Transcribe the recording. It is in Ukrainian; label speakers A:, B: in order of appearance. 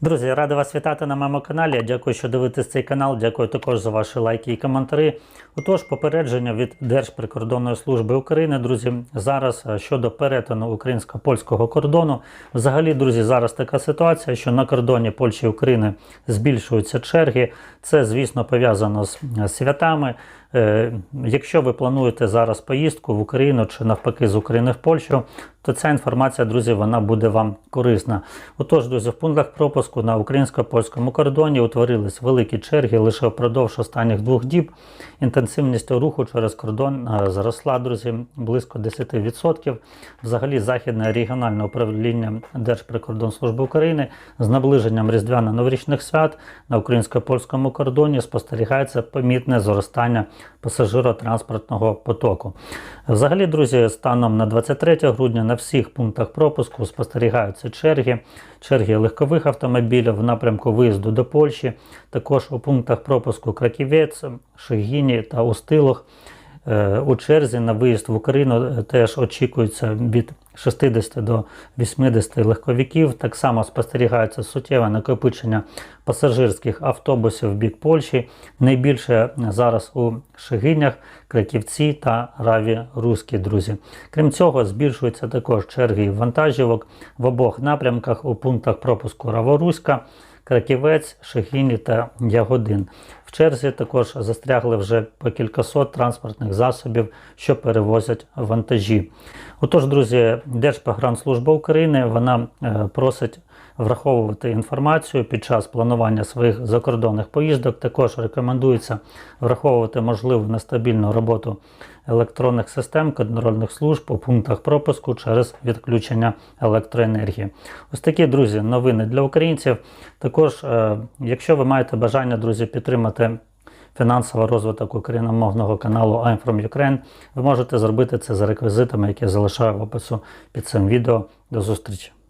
A: Друзі, я радий вас вітати на моєму каналі. Дякую, що дивитесь цей канал. Дякую також за ваші лайки і коментарі. Отож, попередження від Держприкордонної служби України, друзі, зараз е, щодо перетину українсько-польського кордону. Взагалі, друзі, зараз така ситуація, що на кордоні Польщі і України збільшуються черги. Це, звісно, пов'язано з е, святами. Е, Якщо ви плануєте зараз поїздку в Україну чи навпаки з України в Польщу, то ця інформація, друзі, вона буде вам корисна. Отож, друзі, в пунктах пропуску на українсько-польському кордоні утворились великі черги лише впродовж останніх двох діб. Інтенсивність руху через кордон е, зросла, друзі, близько 10%. Взагалі, Західне регіональне управління Держприкордонслужби України з наближенням різдвяно-новорічних свят на українсько-польському кордоні спостерігається помітне зростання пасажиротранспортного потоку. Взагалі, друзі, станом на 23 грудня на всіх пунктах пропуску спостерігаються черги, черги легкових автомобілів в напрямку виїзду до Польщі, також у пунктах пропуску Краківець, Шигіні та Устилох. Е, У черзі на виїзд в Україну е, теж очікується від 60 до 80 легковиків. Так само спостерігається суттєве накопичення пасажирських автобусів в бік Польщі. Найбільше зараз у Шегинях, Краківці та Раві Руські, друзі. Крім цього, збільшуються також черги вантажівок в обох напрямках у пунктах пропуску Раворуська. Краківець, Шехіні та Ягодин. В черзі також застрягли вже по кількасот транспортних засобів, що перевозять вантажі. Отож, друзі, Держпогранслужба України вона е, просить враховувати інформацію під час планування своїх закордонних поїздок. Також рекомендується враховувати можливу нестабільну роботу електронних систем контрольних служб у пунктах пропуску через відключення електроенергії. Ось такі, друзі, новини для українців. Також, е, якщо ви маєте бажання, друзі, підтримати фінансовий розвиток україномовного каналу I'm from Ukraine, ви можете зробити це за реквізитами, які я залишаю в опису під цим відео. До зустрічі!